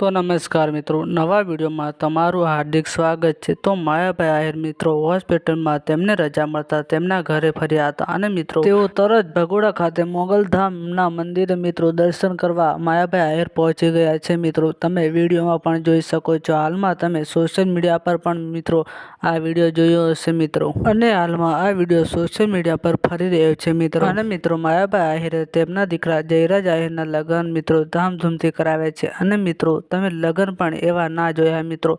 તો નમસ્કાર મિત્રો, નવા વિડીયોમાં તમારું હાર્દિક સ્વાગત છે. તો માયાભાઈ આહિર મિત્રો, હોસ્પિટલમાં તેમને રજા મળતા તેમના ઘરે ફર્યા હતા અને મિત્રો, તેઓ તરત ભગોડા ખાતે મોગલધામના મંદિરે મિત્રો દર્શન કરવા માયાભાઈ આહિર પહોંચી ગયા છે. મિત્રો, તમે વિડીયોમાં પણ જોઈ શકો છો. હાલમાં તમે સોશિયલ મીડિયા પર પણ મિત્રો આ વીડિયો જોયો હશે મિત્રો. અને હાલમાં આ વીડિયો સોશિયલ મીડિયા પર ફરી રહ્યો છે મિત્રો. અને મિત્રો, માયાભાઈ આહિરે તેમના દીકરા જયરાજ આહિરના લગ્ન મિત્રો ધામધૂમથી કરાવ્યા છે. અને મિત્રો તમે લગ્ન પણ એવા ના જોયા મિત્રો.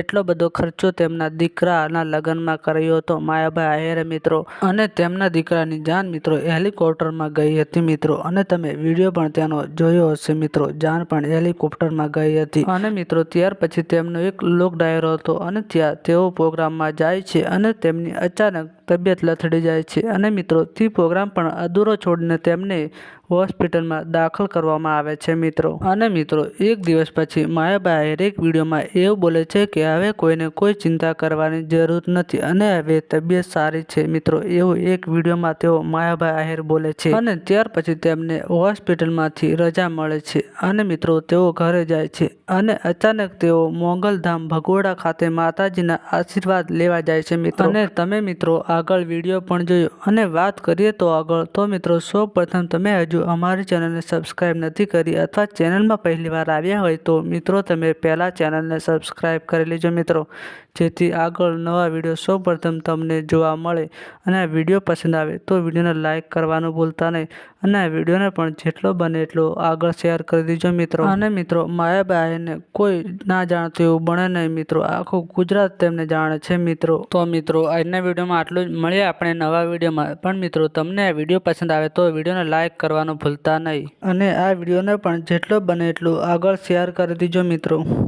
એટલો બધો ખર્ચો તેમના દીકરાના લગ્નમાં કર્યો હતો. માયાભાઈ, આહિરે મિત્રો. અને તેમના દીકરાની જાન મિત્રો હેલિકોપ્ટરમાં ગઈ હતી મિત્રો. અને તમે વીડિયો પણ તેનો જોયો હશે મિત્રો. જાન પણ હેલિકોપ્ટરમાં ગઈ હતી. અને મિત્રો ત્યાર પછી તેમનો એક લોક ડાયરો હતો અને ત્યાં તેઓ પ્રોગ્રામમાં જાય છે અને તેમની અચાનક તબિયત લથડી જાય છે. અને મિત્રો તે પ્રોગ્રામ પણ અધૂરો છોડીને તેમને હોસ્પિટલમાં દાખલ કરવામાં આવે છે મિત્રો. અને મિત્રો એક દિવસ પછી માયાભાઈ એક વિડીયોમાં એવું બોલે છે કે હવે કોઈને કોઈ ચિંતા કરવાની જરૂર નથી. અને હવે તબિયત સારી છે મિત્રો, એવું એક વિડીયોમાં તેઓ માયાભાઈ આહિર બોલે છે. અને ત્યાર પછી તેમને હોસ્પિટલમાંથી રજા મળે છે. અને મિત્રો, તેઓ ઘરે જાય છે. અને અચાનક તેઓ મોગલધામ ભગોડા ખાતે માતાજીના આશીર્વાદ લેવા જાય છે મિત્રો. અને તમે મિત્રો, આગળ વીડિયો પણ જોયો. અને વાત કરીએ તો આગળ, તો મિત્રો સૌ તમે હજુ અમારી ચેનલને સબસ્ક્રાઈબ નથી કરી અથવા ચેનલમાં પહેલી વાર આવ્યા હોય તો મિત્રો, તમે પહેલાં ચેનલને સબસ્ક્રાઇબ કરી લેજો મિત્રો, જેથી આગળ નવા વીડિયો સૌપ્રથમ તમને જોવા મળે અને આ વીડિયો પસંદ આવે, તો વિડીયોને લાઇક કરવાનું ભૂલતા નહીં અને આ વિડીયોને પણ જેટલો બને એટલો આગળ શેર કરી દેજો મિત્રો. અને મિત્રો, માયાબાઈને કોઈ ના જાણતું એવું બને નહીં મિત્રો, આખું ગુજરાત તેમને જાણે છે મિત્રો. તો મિત્રો, આજના વિડીયોમાં આટલું જ. મળીએ આપણે નવા વિડીયોમાં. પણ મિત્રો, તમને આ વીડિયો પસંદ આવે તો વિડીયોને લાઇક કરવાનું ભૂલતા નહીં. અને આ વિડીયોને પણ જેટલો બને એટલું આગળ શેર કરી દીજો મિત્રો.